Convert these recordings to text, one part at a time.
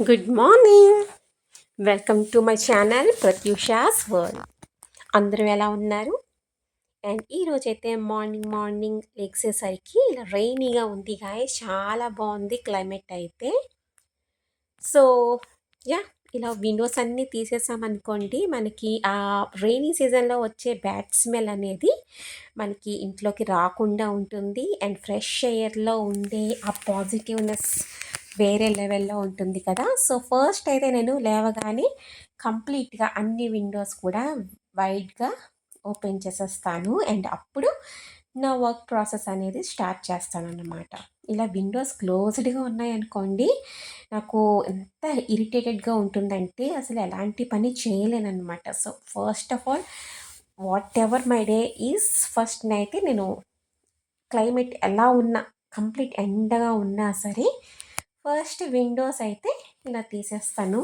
Good morning welcome to my channel Pratyusha's world అందరూ ఎలా ఉన్నారు? అండ్ ఈరోజు అయితే మార్నింగ్ మార్నింగ్ లెగ్సేసరికి ఇలా రైనీగా ఉంది గాయ చాలా బాగుంది క్లైమేట్ అయితే. సో యా ఇలా విండోస్ అన్నీ తీసేసామనుకోండి మనకి ఆ రెయినీ సీజన్లో వచ్చే బ్యాడ్ స్మెల్ అనేది మనకి ఇంట్లోకి రాకుండా ఉంటుంది. అండ్ ఫ్రెష్ ఎయిర్లో ఉండే ఆ పాజిటివ్నెస్ వేరే లెవెల్లో ఉంటుంది కదా. సో ఫస్ట్ అయితే నేను లేవగానే కంప్లీట్గా అన్ని విండోస్ కూడా వైడ్గా ఓపెన్ చేసేస్తాను. అండ్ అప్పుడు నా వర్క్ ప్రాసెస్ అనేది స్టార్ట్ చేస్తాను అన్నమాట ఇలా విండోస్ క్లోజ్డ్గా ఉన్నాయనుకోండి నాకు ఎంత ఇరిటేటెడ్గా ఉంటుందంటే అసలు ఎలాంటి పని చేయలేనమాట so first of all whatever my day is first అయితే నేను క్లైమేట్ ఎలా ఉన్నా కంప్లీట్ ఎండగా ఉన్నా సరే ఫస్ట్ విండోస్ అయితే ఇలా తీసేస్తాను.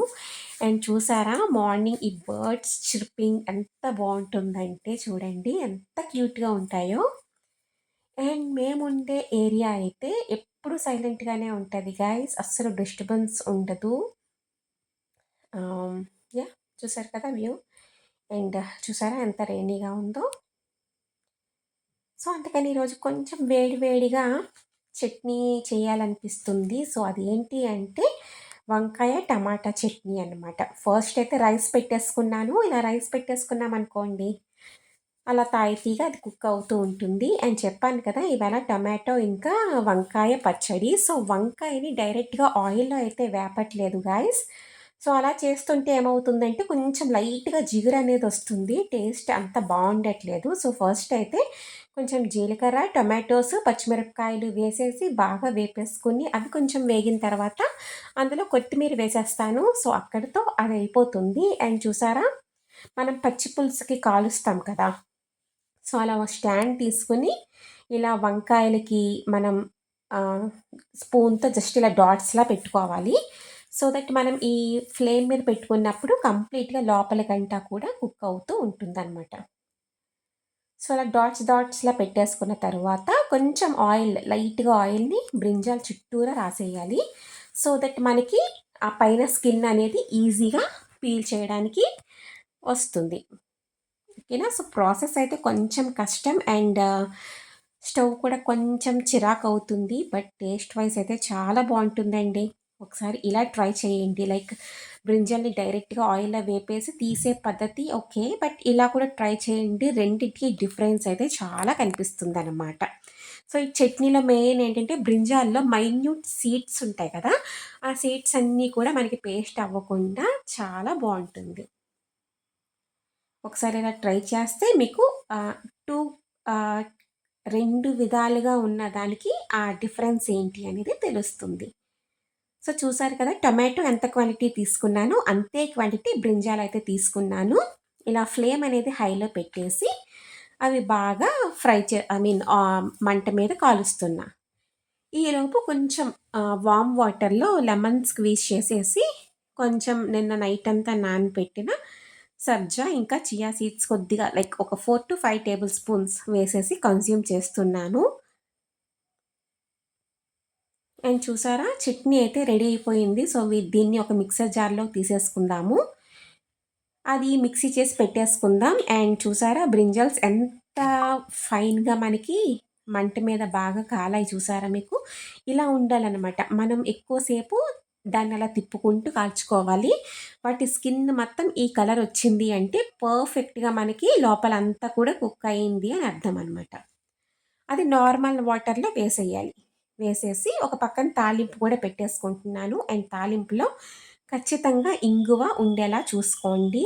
అండ్ చూసారా మార్నింగ్ ఈ బర్డ్స్ చిర్పింగ్ ఎంత బాగుంటుందంటే చూడండి ఎంత క్యూట్గా ఉంటాయో. అండ్ మేముండే ఏరియా అయితే ఎప్పుడు సైలెంట్గానే ఉంటుంది గాయస్. అస్సలు డిస్టర్బెన్స్ ఉండదు. యా చూసారు కదా వ్యూ? అండ్ చూసారా ఎంత రేణీగా ఉందో? సో అందుకని ఈరోజు కొంచెం వేడి వేడిగా చట్నీ చేయాలనిపిస్తుంది. సో అదేంటి అంటే వంకాయ టమాటా చట్నీ అనమాట ఫస్ట్ అయితే రైస్ పెట్టేసుకున్నాను. ఇలా రైస్ పెట్టేసుకున్నాం అనుకోండి అలా తాయితీగా అది కుక్ అవుతూ ఉంటుంది. అని చెప్పాను కదా ఇవాళ టమాటో ఇంకా వంకాయ పచ్చడి. సో వంకాయని డైరెక్ట్గా ఆయిల్లో అయితే వేపట్లేదు గాయస్. సో అలా చేస్తుంటే ఏమవుతుందంటే కొంచెం లైట్గా జిగురు అనేది వస్తుంది. టేస్ట్ అంత బాగుండట్లేదు. సో ఫస్ట్ అయితే కొంచెం జీలకర్ర టొమాటోస్ పచ్చిమిరపకాయలు వేసేసి బాగా వేపేసుకుని అవి కొంచెం వేగిన తర్వాత అందులో కొత్తిమీర వేసేస్తాను. సో అక్కడితో అది అయిపోతుంది. అండ్ చూసారా మనం పచ్చి పులుసుకి కాలుస్తాం కదా. సో అలా స్టాండ్ తీసుకుని ఇలా వంకాయలకి మనం స్పూన్తో జస్ట్ ఇలా డాట్స్లా పెట్టుకోవాలి. సో దట్ మనం ఈ ఫ్లేమ్ మీద పెట్టుకున్నప్పుడు కంప్లీట్గా లోపలికంటా కూడా కుక్ అవుతూ ఉంటుందన్నమాట. సో అలా డాట్స్ డాట్స్లా పెట్టేసుకున్న తర్వాత కొంచెం ఆయిల్ లైట్గా ఆయిల్ని బ్రింజాల్ చుట్టూరా రాసేయాలి. సో దట్ మనకి ఆ పైన స్కిన్ అనేది ఈజీగా పీల్ చేయడానికి వస్తుంది. ఓకేనా సో ప్రాసెస్ అయితే కొంచెం కష్టం. అండ్ స్టవ్ కూడా కొంచెం చిరాకు అవుతుంది బట్ టేస్ట్ వైజ్ అయితే చాలా బాగుంటుందండి. ఒకసారి ఇలా ట్రై చేయండి. లైక్ బ్రింజల్ని డైరెక్ట్గా ఆయిల్లో వేపేసి తీసే పద్ధతి ఓకే. బట్ ఇలా కూడా ట్రై చేయండి. రెండింటికి డిఫరెన్స్ అయితే చాలా కనిపిస్తుంది అనమాట సో ఈ చట్నీలో మెయిన్ ఏంటంటే బ్రింజాల్లో మైన్యూట్ సీడ్స్ ఉంటాయి కదా? ఆ సీడ్స్ అన్నీ కూడా మనకి పేస్ట్ అవ్వకుండా చాలా బాగుంటుంది. ఒకసారి ఇలా ట్రై చేస్తే మీకు టూ రెండు విధాలుగా ఉన్న దానికి ఆ డిఫరెన్స్ ఏంటి అనేది తెలుస్తుంది. సో చూసారు కదా టొమాటో ఎంత క్వాంటిటీ తీసుకున్నాను అంతే క్వాంటిటీ బ్రింజాలు అయితే తీసుకున్నాను. ఇలా ఫ్లేమ్ అనేది హైలో పెట్టేసి అవి బాగా ఫ్రై చే ఐ మీన్ మంట మీద కాలుస్తున్నా. ఈలోపు కొంచెం వామ్ వాటర్లో లెమన్ స్క్వీజ్ చేసేసి కొంచెం నిన్న నైట్ అంతా నానబెట్టిన సబ్జా ఇంకా చియా సీడ్స్ కొద్దిగా లైక్ ఒక four to five tablespoons వేసేసి కన్జ్యూమ్ చేస్తున్నాను. అండ్ చూసారా చట్నీ అయితే రెడీ అయిపోయింది. సో దీన్ని ఒక మిక్సర్ జార్లో తీసేసుకుందాము. అది మిక్సీ చేసి పెట్టేసుకుందాం. అండ్ చూసారా బ్రింజల్స్ ఎంత ఫైన్గా మనకి మంట మీద బాగా కాలాయి చూసారా మీకు? ఇలా ఉండాలన్నమాట. మనం ఎక్కువసేపు దాన్ని అలా తిప్పుకుంటూ కాల్చుకోవాలి. వాటి స్కిన్ మొత్తం ఈ కలర్ వచ్చింది అంటే పర్ఫెక్ట్గా మనకి లోపల అంతా కూడా కుక్ అయింది అని అర్థం అనమాట అది నార్మల్ వాటర్లో వేసేయాలి. వేసేసి ఒక పక్కన తాలింపు కూడా పెట్టేసుకుంటున్నాను. అండ్ తాలింపులో ఖచ్చితంగా ఇంగువ ఉండేలా చూసుకోండి.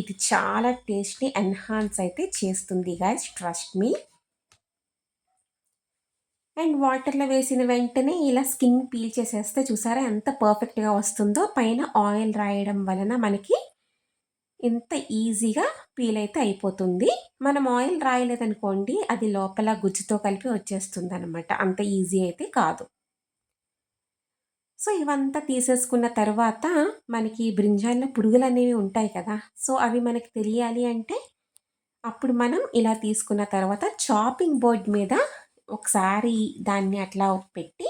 ఇది చాలా టేస్ట్ని ఎన్హాన్స్ అయితే చేస్తుంది గాయస్ ట్రస్ట్ మీ అండ్ వాటర్లో వేసిన వెంటనే ఇలా స్కిన్ పీల్ చేసేస్తే చూసారా ఎంత పర్ఫెక్ట్గా వస్తుందో? పైన ఆయిల్ రాయడం వలన మనకి ఇంత ఈజీగా పీల్ అయితే అయిపోతుంది. మనం ఆయిల్ రాయలేదనుకోండి అది లోపల గుజ్జుతో కలిపి వచ్చేస్తుంది అనమాట అంత ఈజీ అయితే కాదు. సో ఇవంతా తీసేసుకున్న తర్వాత మనకి బ్రింజాల్లో పురుగులు అనేవి ఉంటాయి కదా? సో అవి మనకి తెలియాలి అంటే అప్పుడు మనం ఇలా తీసుకున్న తర్వాత చాపింగ్ బోర్డ్ మీద ఒకసారి దాన్ని అట్లా పెట్టి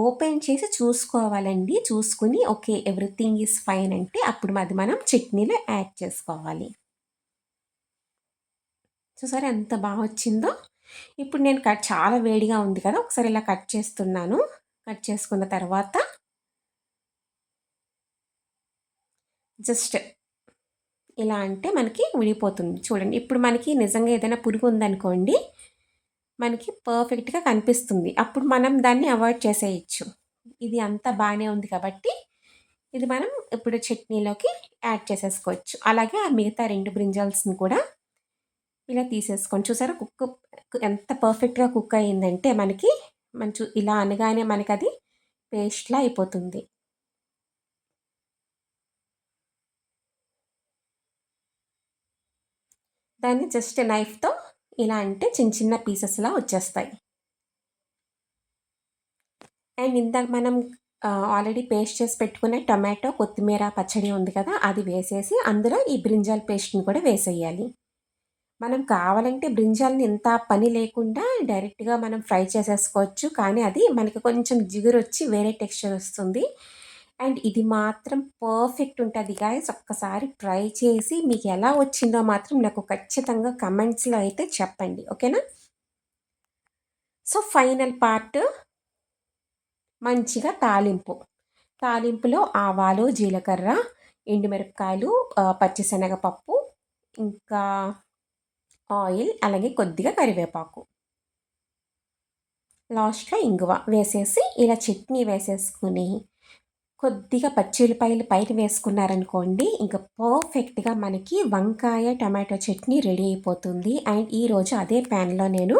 ఓపెన్ చేసి చూసుకోవాలండి. చూసుకుని ఓకే ఎవ్రీథింగ్ ఈజ్ ఫైన్ అంటే అప్పుడు అది మనం చట్నీలో యాడ్ చేసుకోవాలి. చూసారా ఎంత బాగా వచ్చిందో? ఇప్పుడు నేను కట్ చాలా వేడిగా ఉంది కదా ఒకసారి ఇలా కట్ చేస్తున్నాను. కట్ చేసుకున్న తర్వాత జస్ట్ ఇలా అంటే మనకి విడిపోతుంది. చూడండి ఇప్పుడు మనకి నిజంగా ఏదైనా పురుగు ఉందనుకోండి మనకి పర్ఫెక్ట్గా కనిపిస్తుంది. అప్పుడు మనం దాన్ని అవాయిడ్ చేసేయచ్చు. ఇది అంతా బాగానే ఉంది కాబట్టి ఇది మనం ఇప్పుడు చట్నీలోకి యాడ్ చేసేసుకోవచ్చు. అలాగే ఆ మిగతా రెండు బ్రింజల్స్ని కూడా ఇలా తీసేసుకోండి చూసారా? కుక్ ఎంత పర్ఫెక్ట్గా కుక్ అయ్యిందంటే మనకి మంచి ఇలా అనగానే మనకి అది పేస్ట్లా అయిపోతుంది. దాన్ని జస్ట్ నైఫ్తో ఇలా అంటే చిన్న చిన్న పీసెస్లా వచ్చేస్తాయి. అండ్ ఇందాక మనం ఆల్రెడీ పేస్ట్ చేసి పెట్టుకునే టమాటో కొత్తిమీర పచ్చడి ఉంది కదా అది వేసేసి అందులో ఈ బ్రింజాల్ పేస్ట్ని కూడా వేసేయాలి. మనం కావాలంటే బ్రింజాల్ని ఇంత పని లేకుండా డైరెక్ట్గా మనం ఫ్రై చేసేసుకోవచ్చు కానీ అది మనకి కొంచెం జిగురు వచ్చి వేరే టెక్స్చర్ వస్తుంది. అండ్ ఇది మాత్రం పర్ఫెక్ట్ ఉంటుంది గాయస్ ఒక్కసారి ట్రై చేసి మీకు ఎలా వచ్చిందో మాత్రం నాకు ఖచ్చితంగా కమెంట్స్లో అయితే చెప్పండి. ఓకేనా సో ఫైనల్ పార్ట్ మంచిగా తాలింపు. తాలింపులో ఆవాలు జీలకర్ర ఎండుమిరపకాయలు పచ్చిశనగపప్పు ఇంకా ఆయిల్ అలాగే కొద్దిగా కరివేపాకు. లాస్ట్లో ఇంగువ వేసేసి ఇలా చట్నీ వేసేసుకుని కొద్దిగా పచ్చిమిరపాయలు పైన వేసుకున్నారనుకోండి ఇంకా పర్ఫెక్ట్గా మనకి వంకాయ టమాటో చట్నీ రెడీ అయిపోతుంది. అండ్ ఈరోజు అదే ప్యాన్లో నేను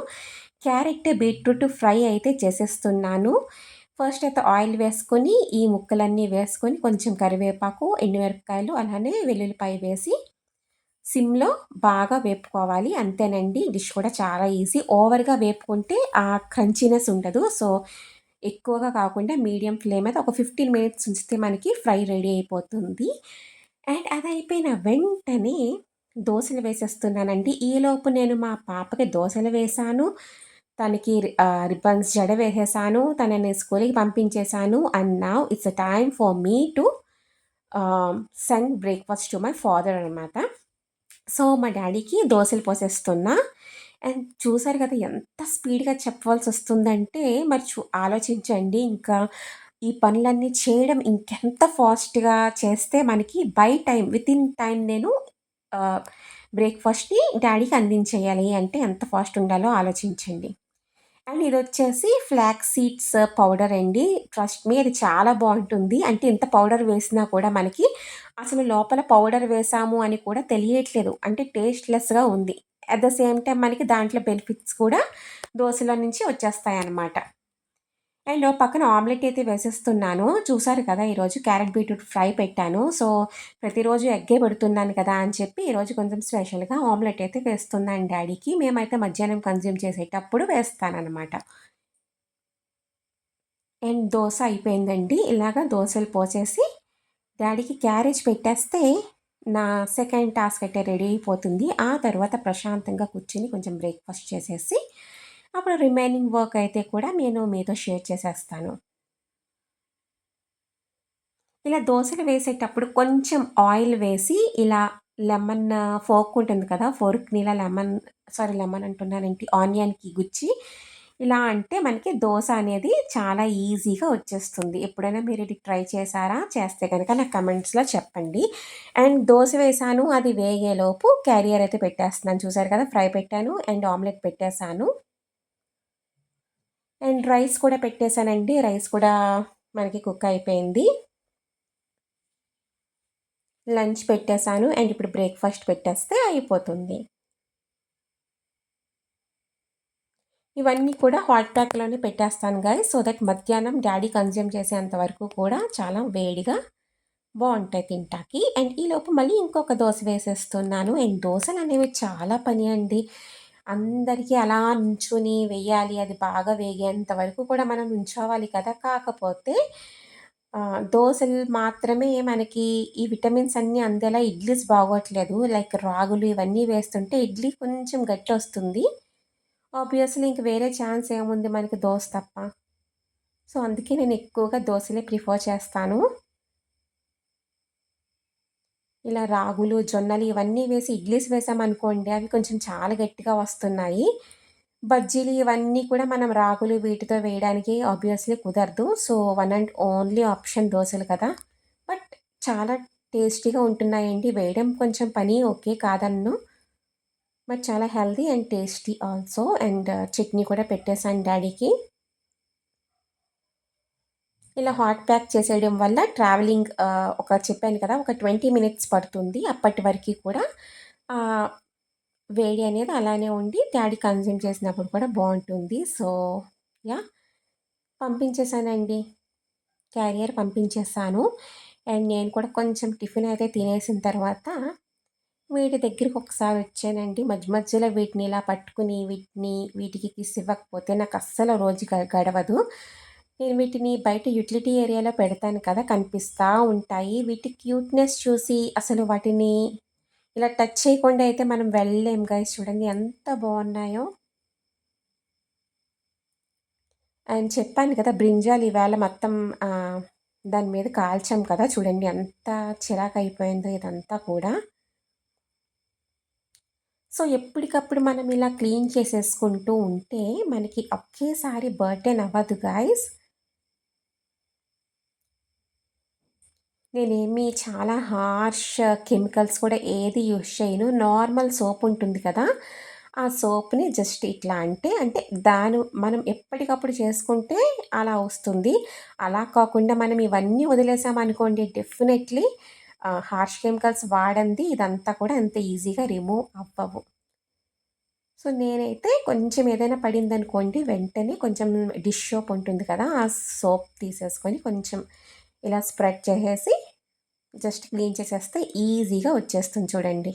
క్యారెట్ బీట్రూట్ ఫ్రై అయితే చేసేస్తున్నాను. ఫస్ట్ అయితే ఆయిల్ వేసుకొని ఈ ముక్కలన్నీ వేసుకొని కొంచెం కరివేపాకు ఎండుమిరపకాయలు అలానే వెల్లుల్లిపాయ వేసి సిమ్లో బాగా వేపుకోవాలి. అంతేనండి డిష్ కూడా చాలా ఈజీ. ఓవర్గా వేపుకుంటే ఆ క్రంచీనెస్ ఉండదు. సో ఎక్కువగా కాకుండా మీడియం ఫ్లేమ్ అయితే ఒక ఫిఫ్టీన్ మినిట్స్ ఉంచితే మనకి ఫ్రై రెడీ అయిపోతుంది. అండ్ అది అయిపోయిన వెంటనే దోశలు వేసేస్తున్నానండి. ఈలోపు నేను మా పాపకి దోశలు వేశాను. తనకి రిబ్బన్స్ జడ వేసేసాను తనని స్కూల్కి పంపించేశాను. అండ్ నా it's a time for me to send breakfast to my father అనమాట సో మా డాడీకి దోశలు పోసేస్తున్నా. అండ్ చూసారు కదా ఎంత స్పీడ్‌గా చెప్పవలసి వస్తుందంటే మరి చూ ఆలోచించండి ఇంకా ఈ పనులన్నీ చేయడం ఇంకెంత ఫాస్ట్‌గా చేస్తే మనకి బై టైం వితిన్ టైం నేను బ్రేక్‌ఫాస్ట్‌ని డాడీకి అందించేయాలి అంటే ఎంత ఫాస్ట్ ఉండాలో ఆలోచించండి. అండ్ ఇది వచ్చేసి ఫ్లాక్ సీడ్స్ పౌడర్ అండి. ట్రస్ట్ మీ అది చాలా బాగుంటుంది అంటే ఇంత పౌడర్ వేసినా కూడా మనకి అసలు లోపల పౌడర్ వేసాము అని కూడా తెలియట్లేదు. అంటే టేస్ట్‌లెస్‌గా ఉంది. అట్ ద సేమ్ టైం మనకి దాంట్లో బెనిఫిట్స్ కూడా దోశలో నుంచి వచ్చేస్తాయి అన్నమాట అండ్ పక్కన ఆమ్లెట్ అయితే వేసేస్తున్నాను. చూసారు కదా ఈరోజు క్యారెట్ బీట్రూట్ ఫ్రై పెట్టాను. సో ప్రతిరోజు ఎగ్గే పెడుతున్నాను కదా అని చెప్పి ఈరోజు కొంచెం స్పెషల్గా ఆమ్లెట్ అయితే వేస్తున్నాను డాడీకి. మేమైతే మధ్యాహ్నం కన్జ్యూమ్ చేసేటప్పుడు వేస్తానన్నమాట. అండ్ దోశ అయిపోయిందండి. ఇలాగ దోశలు పోసేసి డాడీకి క్యారేజ్ పెట్టేస్తే నా సెకండ్ టాస్క్ అయితే రెడీ అయిపోతుంది. ఆ తర్వాత ప్రశాంతంగా కూర్చొని కొంచెం బ్రేక్ఫాస్ట్ చేసేసి అప్పుడు రిమైనింగ్ వర్క్ అయితే కూడా నేను మీతో షేర్ చేసేస్తాను. ఇలా దోశలు వేసేటప్పుడు కొంచెం ఆయిల్ వేసి ఇలా లెమన్ ఫోర్క్ ఉంటుంది కదా ఫోర్క్ని ఇలా లెమన్ సారీ లెమన్ అంటున్నానంటే ఆనియన్కి గుచ్చి ఇలా అంటే మనకి దోశ అనేది చాలా ఈజీగా వచ్చేస్తుంది. ఎప్పుడైనా మీరు ఇది ట్రై చేశారా? చేస్తే కనుక నాకు కమెంట్స్లో చెప్పండి. అండ్ దోశ వేసాను అది వేగేలోపు క్యారియర్ అయితే పెట్టేస్తున్నాను. చూసారు కదా ఫ్రై పెట్టాను అండ్ ఆమ్లెట్ పెట్టేశాను. అండ్ రైస్ కూడా పెట్టేశానండి. రైస్ కూడా మనకి కుక్ అయిపోయింది. లంచ్ పెట్టేశాను. అండ్ ఇప్పుడు బ్రేక్ఫాస్ట్ పెట్టేస్తే అయిపోతుంది. ఇవన్నీ కూడా హాట్ ప్యాక్లోనే పెట్టేస్తాను గాయ సో దట్ మధ్యాహ్నం డాడీ కన్జ్యూమ్ చేసేంత వరకు కూడా చాలా వేడిగా బాగుంటాయి తింటాకి. అండ్ ఈలోపు మళ్ళీ ఇంకొక దోశ వేసేస్తున్నాను. అండ్ దోశలు అనేవి చాలా పని అండి. అందరికీ అలా నుంచుని వేయాలి అది బాగా వేగేంత వరకు కూడా మనం ఉంచోవాలి కదా. కాకపోతే దోశలు మాత్రమే మనకి ఈ విటమిన్స్ అన్నీ అందేలా ఇడ్లీస్ బాగోట్లేదు. లైక్ రాగులు ఇవన్నీ వేస్తుంటే ఇడ్లీ కొంచెం గట్టి వస్తుంది. ఆబ్వియస్లీ ఇంక వేరే ఛాన్స్ ఏముంది మనకి దోశ తప్ప. సో అందుకే నేను ఎక్కువగా దోశలే ప్రిఫర్ చేస్తాను. ఇలా రాగులు జొన్నలు ఇవన్నీ వేసి ఇడ్లీస్ వేసామనుకోండి అవి కొంచెం చాలా గట్టిగా వస్తున్నాయి. బజ్జీలు ఇవన్నీ కూడా మనం రాగులు వీటితో వేయడానికి ఆబ్వియస్లీ కుదరదు. So one and only option దోశలు కదా. బట్ చాలా టేస్టీగా ఉంటున్నాయండి. వేయడం కొంచెం పని ఓకే కాదన్ను. మరి చాలా healthy and tasty also. And uh, chutney కూడా పెట్టేశాను డాడీకి. ఇలా హాట్ ప్యాక్ చేసేయడం వల్ల ట్రావెలింగ్ uh, ఒక చెప్పాను కదా ఒక ట్వంటీ మినిట్స్ పడుతుంది అప్పటి వరకు కూడా. Uh, వేడి అనేది అలానే ఉండి డాడీ కన్జ్యూమ్ చేసినప్పుడు కూడా బాగుంటుంది. సో యా పంపించేసానండి క్యారియర్ పంపించేసాను అండ్ నేను కూడా కొంచెం టిఫిన్ అయితే తినేసిన తర్వాత వీటి దగ్గరికి ఒకసారి వచ్చానండి. మధ్య మధ్యలో వీటిని ఇలా పట్టుకుని వీటిని వీటికి కిస్ ఇవ్వకపోతే నాకు అస్సలు రోజు గడవదు. నేను వీటిని బయట యూటిలిటీ ఏరియాలో పెడతాను కదా కనిపిస్తూ ఉంటాయి. వీటి క్యూట్నెస్ చూసి అసలు వాటిని ఇలా టచ్ చేయకుండా అయితే మనం వెళ్ళలేం గైస్ చూడండి ఎంత బాగున్నాయో. అండ్ చెప్పాను కదా బ్రింజాలు ఈవేళ మొత్తం దాని మీద కాల్చాం కదా. చూడండి ఎంత చిరాకు అయిపోయిందో ఇదంతా కూడా. సో ఎప్పటికప్పుడు మనం ఇలా క్లీన్ చేసేసుకుంటూ ఉంటే మనకి ఒకేసారి బర్టెన్ అవ్వదు గాయస్. నేనేమి చాలా హార్ష్ కెమికల్స్ కూడా ఏది యూజ్ చేయను. నార్మల్ సోప్ ఉంటుంది కదా ఆ సోప్ని జస్ట్ ఇట్లా అంటే అంటే దాని మనం ఎప్పటికప్పుడు చేసుకుంటే అలా వస్తుంది. అలా కాకుండా మనం ఇవన్నీ వదిలేసామనుకోండి డెఫినెట్లీ హార్ష్ కెమికల్స్ వాడంది. ఇదంతా కూడా అంత ఈజీగా రిమూవ్ అవ్వవు. సో నేనైతే కొంచెం ఏదైనా పడిందనుకోండి వెంటనే కొంచెం డిష్ సోప్ ఉంటుంది కదా ఆ సోప్ తీసేసుకొని కొంచెం ఇలా స్ప్రెడ్ చేసేసి జస్ట్ క్లీన్ చేసేస్తే ఈజీగా వచ్చేస్తుంది చూడండి.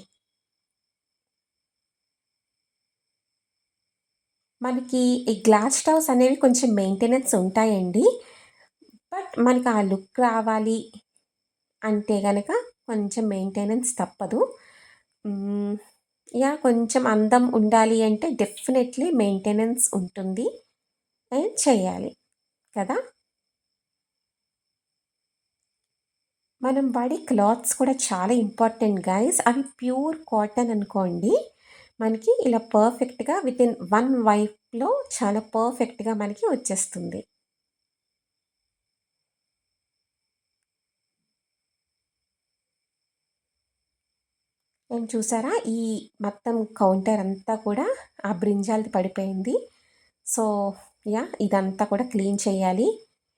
మనకి ఈ గ్లాస్ స్టవ్స్ అనేవి కొంచెం మెయింటెనెన్స్ ఉంటాయండి. బట్ మనకి ఆ లుక్ రావాలి. అంటే కనుక కొంచెం మెయింటెనెన్స్ తప్పదు. యా కొంచెం అందం ఉండాలి అంటే డెఫినెట్లీ మెయింటెనెన్స్ ఉంటుంది. అండ్ చేయాలి. కదా? మనం వాడే క్లాత్స్ కూడా చాలా ఇంపార్టెంట్ గైస్ అవి ప్యూర్ కాటన్ అనుకోండి మనకి ఇలా పర్ఫెక్ట్గా విత్ ఇన్ వన్ వైఫ్లో చాలా పర్ఫెక్ట్గా మనకి వచ్చేస్తుంది. నేను చూసారా? ఈ మొత్తం కౌంటర్ అంతా కూడా ఆ బ్రింజాలది పడిపోయింది. సో యా ఇదంతా కూడా క్లీన్ చేయాలి.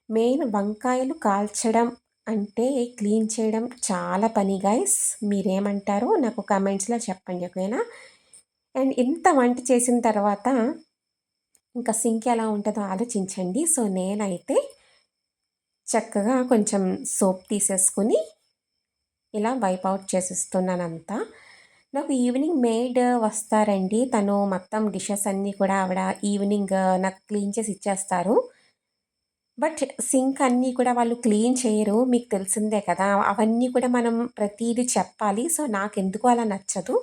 మెయిన్ వంకాయలు కాల్చడం అంటే క్లీన్ చేయడం చాలా పని గైస్ మీరేమంటారో నాకు కమెంట్స్లో చెప్పండి ఓకేనా? అండ్ ఇంత వంట చేసిన తర్వాత ఇంకా సింక్ ఎలా ఉంటుందో ఆలోచించండి. సో నేనైతే చక్కగా కొంచెం సోప్ తీసేసుకుని ఇలా వైప్ అవుట్ చేసేస్తున్నానంతా. నాకు ఈవినింగ్ మేడ్ వస్తారండి. తను మొత్తం డిషెస్ అన్నీ కూడా ఆవిడ ఈవినింగ్ నాకు క్లీన్ చేసి ఇచ్చేస్తారు. బట్ సింక్ అన్నీ కూడా వాళ్ళు క్లీన్ చేయరు. మీకు తెలిసిందే కదా అవన్నీ కూడా మనం ప్రతిదీ చెప్పాలి. సో నాకు ఎందుకు అలా నచ్చదు.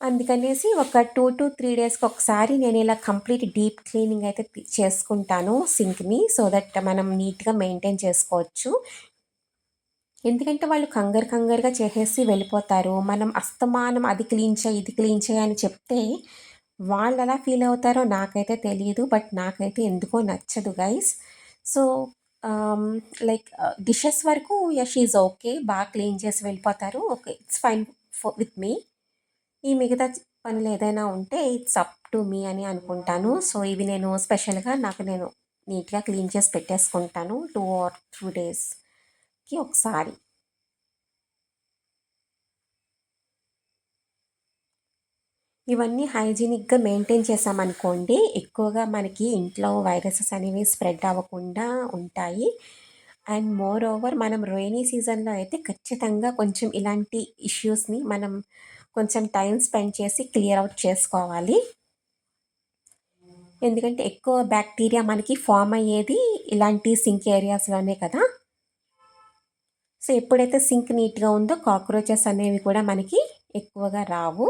అందుకనేసి ఒక టూ టు త్రీ డేస్కి ఒకసారి నేను ఇలా కంప్లీట్ డీప్ క్లీనింగ్ అయితే చేసుకుంటాను సింక్ని సో దట్ మనం నీట్గా మెయింటైన్ చేసుకోవచ్చు. ఎందుకంటే వాళ్ళు కంగారు కంగారుగా చేసేసి వెళ్ళిపోతారు. మనం అస్తమానం అది క్లీన్ చేయి ఇది క్లీన్ చేయి అని చెప్తే వాళ్ళు ఎలా ఫీల్ అవుతారో నాకైతే తెలియదు బట్ నాకైతే ఎందుకో నచ్చదు గైస్ సో లైక్ డిషెస్ వరకు యష్ ఈజ్ ఓకే బాగా క్లీన్ చేసి వెళ్ళిపోతారు. Okay it's fine with me ఈ మిగతా పనులు ఏదైనా ఉంటే ఇట్స్ అప్ టు మీ అని అనుకుంటాను. సో ఇవి నేను స్పెషల్గా నాకు నేను నీట్గా క్లీన్ చేసి పెట్టేసుకుంటాను. టూ ఆర్ త్రీ నెలకి ఒకసారి. ఇవన్నీ హైజీనిక్గా మెయింటైన్ చేసామనుకోండి ఎక్కువగా మనకి ఇంట్లో వైరసెస్ అనేవి స్ప్రెడ్ అవ్వకుండా ఉంటాయి. అండ్ మోర్ ఓవర్ మనం రైనీ సీజన్లో అయితే ఖచ్చితంగా కొంచెం ఇలాంటి ఇష్యూస్ని మనం కొంచెం టైం స్పెండ్ చేసి క్లియర్ అవుట్ చేసుకోవాలి. ఎందుకంటే ఎక్కువ బ్యాక్టీరియా మనకి ఫామ్ అయ్యేది ఇలాంటి సింక్ ఏరియాస్లోనే కదా. సో ఎప్పుడైతే సింక్ నీట్గా ఉందో కాక్రోచెస్ అనేవి కూడా మనకి ఎక్కువగా రావు.